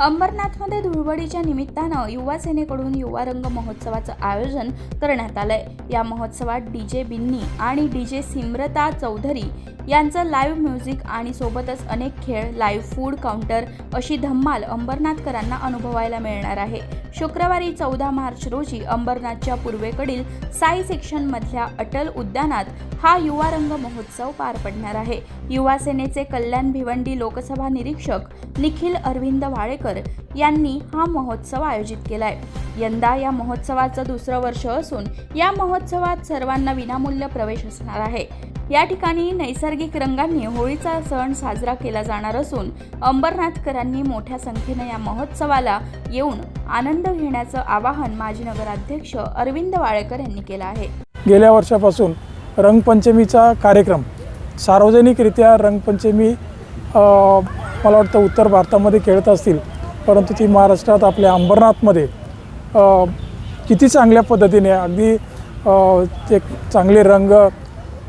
अंबरनाथमध्ये धुळवडीच्या निमित्तानं युवा सेनेकडून युवा रंग महोत्सवाचं आयोजन करण्यात आलंय. या महोत्सवात डी जे बिन्नी आणि डी जे सिमरता चौधरी यांचं लाईव्ह म्युझिक आणि सोबतच अनेक खेळ लाईव्ह फूड काउंटर अशी धम्माल अंबरनाथकरांना अनुभवायला मिळणार आहे. शुक्रवारी चौदा मार्च रोजी अंबरनाथच्या पूर्वेकडील साई सेक्शनमधल्या अटल उद्यानात हा युवा रंग महोत्सव पार पडणार आहे. युवा सेनेचे कल्याण भिवंडी लोकसभा निरीक्षक निखिल अरविंद वाळेकर यांनी हा महोत्सव आयोजित केलाय. यंदा या महोत्सवाचं दुसरं वर्ष असून या महोत्सवात सर्वांना विनामूल्य प्रवेश असणार आहे. या ठिकाणी नैसर्गिक रंगांनी होळीचा सण साजरा केला जाणार असून अंबरनाथकरांनी मोठ्या संख्येनं या महोत्सवाला येऊन आनंद घेण्याचं आवाहन माजी नगराध्यक्ष अरविंद वाळेकर यांनी केलं आहे. गेल्या वर्षापासून रंगपंचमीचा कार्यक्रम सार्वजनिकरित्या रंगपंचमी मला वाटतं उत्तर भारतामध्ये खेळत असतील. परंतु ती महाराष्ट्रात आपल्या अंबरनाथमध्ये किती चांगल्या पद्धतीने अगदी ते चांगले रंग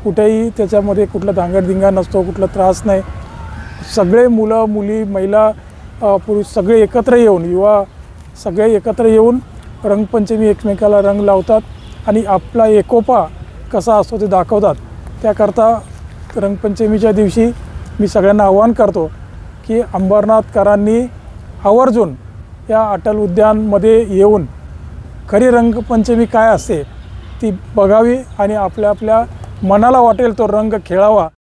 कुठेही त्याच्यामध्ये कुठला धांगडधिंगा नसतो कुठला त्रास नाही. सगळे मुलं मुली महिला पुरुष सगळे एकत्र येऊन युवा सगळे एकत्र येऊन रंगपंचमी एकमेकाला रंग लावतात आणि आपला एकोपा कसा असतो ते दाखवतात. त्याकरता रंगपंचमीच्या दिवशी मी सगळ्यांना आवाहन करतो की अंबरनाथकरांनी आवर्जून या अटल उद्यानमध्ये येऊन खरी रंगपंचमी काय असते ती बघावी आणि आपल्या आपल्या मनाला वाटेल तो रंग खेळावा.